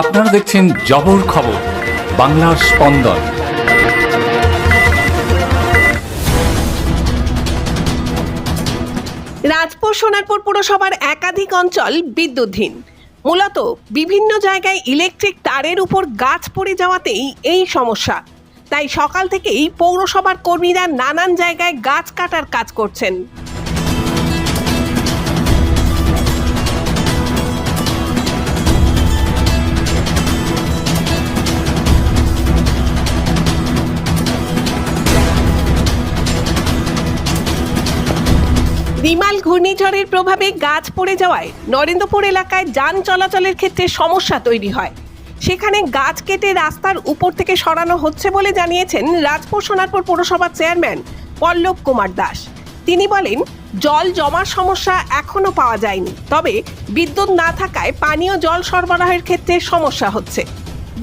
আপনারা দেখছেন জবর খবর, বাংলার স্পন্দন। রাজপুর সোনারপুর পুরসভার একাধিক অঞ্চল বিদ্যুৎহীন। মূলত বিভিন্ন জায়গায় ইলেকট্রিক তারের উপর গাছ পড়ে যাওয়াতেই এই সমস্যা। তাই সকাল থেকেই পৌরসভার কর্মীরা নানান জায়গায় গাছ কাটার কাজ করছেন। রিমাল ঘূর্ণিঝড়ের প্রভাবে গাছ পড়ে যাওয়ায় নরেন্দ্রপুর এলাকায় যান চলাচলের ক্ষেত্রে সমস্যা তৈরি হয়। সেখানে গাছ কেটে রাস্তার উপর থেকে সরানো হচ্ছে বলে জানিয়েছেন রাজপুর সোনারপুর পৌরসভার চেয়ারম্যান পল্লব কুমার দাস। তিনি বলেন, জল জমার সমস্যা এখনও পাওয়া যায়নি, তবে বিদ্যুৎ না থাকায় পানীয় জল সরবরাহের ক্ষেত্রে সমস্যা হচ্ছে।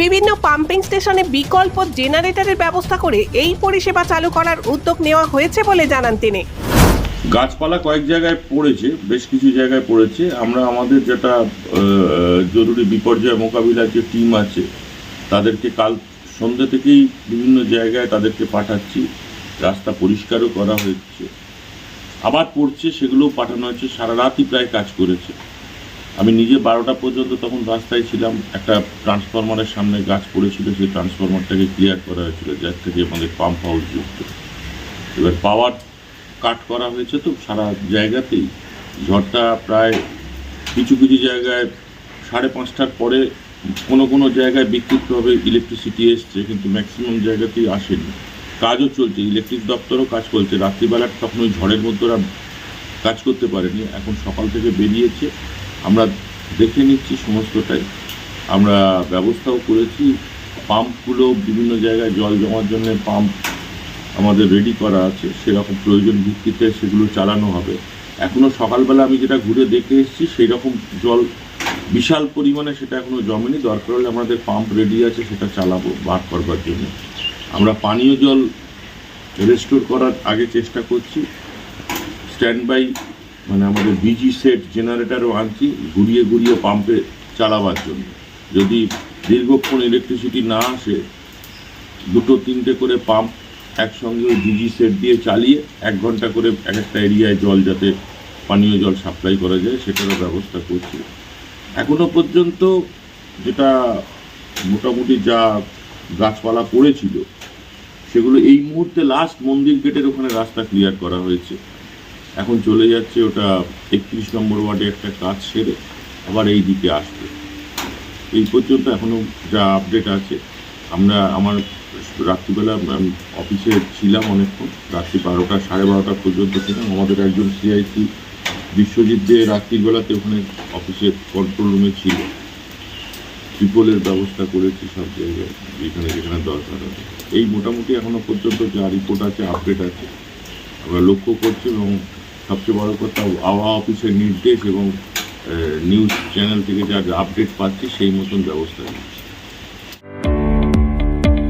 বিভিন্ন পাম্পিং স্টেশনে বিকল্প জেনারেটরের ব্যবস্থা করে এই পরিষেবা চালু করার উদ্যোগ নেওয়া হয়েছে বলে জানান তিনি। গাছপালা কয়েক জায়গায় পড়েছে, বেশ কিছু জায়গায় পড়েছে। আমরা আমাদের যেটা জরুরি বিপর্যয় মোকাবিলার যে টিম আছে, তাদেরকে কাল সন্ধ্যে থেকেই বিভিন্ন জায়গায় তাদেরকে পাঠাচ্ছি। রাস্তা পরিষ্কারও করা হয়েছে। আবার পড়ছে, সেগুলোও পাঠানো হয়েছে। সারা রাতই প্রায় কাজ করেছে। আমি নিজে বারোটা পর্যন্ত তখন রাস্তায় ছিলাম। একটা ট্রান্সফরমারের সামনে গাছ পড়েছিল, সেই ট্রান্সফরমারটাকে ক্লিয়ার করা হয়েছিল, যার থেকে আমাদের পাম্প হাউস যুক্ত। এবার পাওয়ার কাট করা হয়েছে তো সারা জায়গাতেই। ঝড়টা প্রায় কিছু কিছু জায়গায় সাড়ে পাঁচটার পরে কোনো কোনো জায়গায় বিক্ষিপ্তভাবে ইলেকট্রিসিটি এসছে, কিন্তু ম্যাক্সিমাম জায়গাতেই আসেনি। কাজও চলছে ইলেকট্রিক দপ্তরও কাজ করছে। রাত্রিবেলা তখন ওই ঝড়ের মধ্যে ওরা কাজ করতে পারেনি। এখন সকাল থেকে বেরিয়েছে। আমরা দেখে নিচ্ছি সমস্তটাই। আমরা ব্যবস্থাও করেছি। পাম্পগুলো বিভিন্ন জায়গায় জল জমার জন্য পাম্প আমাদের রেডি করা আছে, সেরকম প্রয়োজন ভিত্তিতে সেগুলো চালানো হবে। এখনও সকালবেলা আমি যেটা ঘুরে দেখে এসেছি সেই রকম জল বিশাল পরিমাণে সেটা এখনও জমেনি। দরকার হলে আমাদের পাম্প রেডি আছে, সেটা চালাবো, বার করবার জন্য। আমরা পানীয় জল রেস্টোর করার আগে চেষ্টা করছি। স্ট্যান্ড বাই মানে আমাদের বিজি সেট জেনারেটারও আনছি, ঘুরিয়ে ঘুরিয়ে পাম্পে চালাবার জন্য। যদি দীর্ঘক্ষণ ইলেকট্রিসিটি না আসে, দুটো তিনটে করে পাম্প একসঙ্গে ওই ডিজি সেট দিয়ে চালিয়ে এক ঘণ্টা করে এক একটা এরিয়ায় জল যাতে পানীয় জল সাপ্লাই করা যায়, সেটারও ব্যবস্থা করছি। এখনও পর্যন্ত যেটা মোটামুটি যা গাছপালা পড়েছিল, সেগুলো এই মুহূর্তে লাস্ট মন্দির গেটের ওখানে রাস্তা ক্লিয়ার করা হয়েছে। এখন চলে যাচ্ছে ওটা একত্রিশ নম্বর ওয়ার্ডে একটা কাজ সেরে আবার এই দিকে আসবে। এই পর্যন্ত এখনও যা আপডেট আছে আমরা আমার রাত্রিবেলা অফিসে ছিলাম অনেকক্ষণ, রাত্রি বারোটা, সাড়ে বারোটা পর্যন্ত ছিলাম। আমাদের একজন সিআইসি বিশ্বজিৎ দে রাত্রিবেলাতে ওখানে অফিসের কন্ট্রোল রুমে ছিল। ট্রিপলের ব্যবস্থা করেছি সব জায়গায়, যেখানে যেখানে দরকার আছে। এই মোটামুটি এখনও পর্যন্ত যা রিপোর্ট আছে আপডেট আছে। আমরা লক্ষ্য করছি এবং সবচেয়ে বড় কথা, আবহাওয়া অফিসের নির্দেশ এবং নিউজ চ্যানেল থেকে যা আপডেট পাচ্ছি, সেই মতন ব্যবস্থা নিচ্ছি।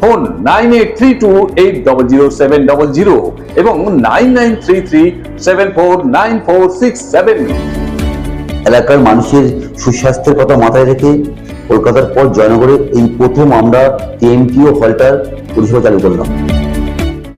ফোন নাইন এবং nine nine three three seven four nine four six seven. এলাকার মানুষের সুস্বাস্থ্যের কথা মাথায় রেখে কলকাতার পর জয়নগরে এই প্রথম আমরা টিএমটিও হলটার পরিষেবা চালু করলাম।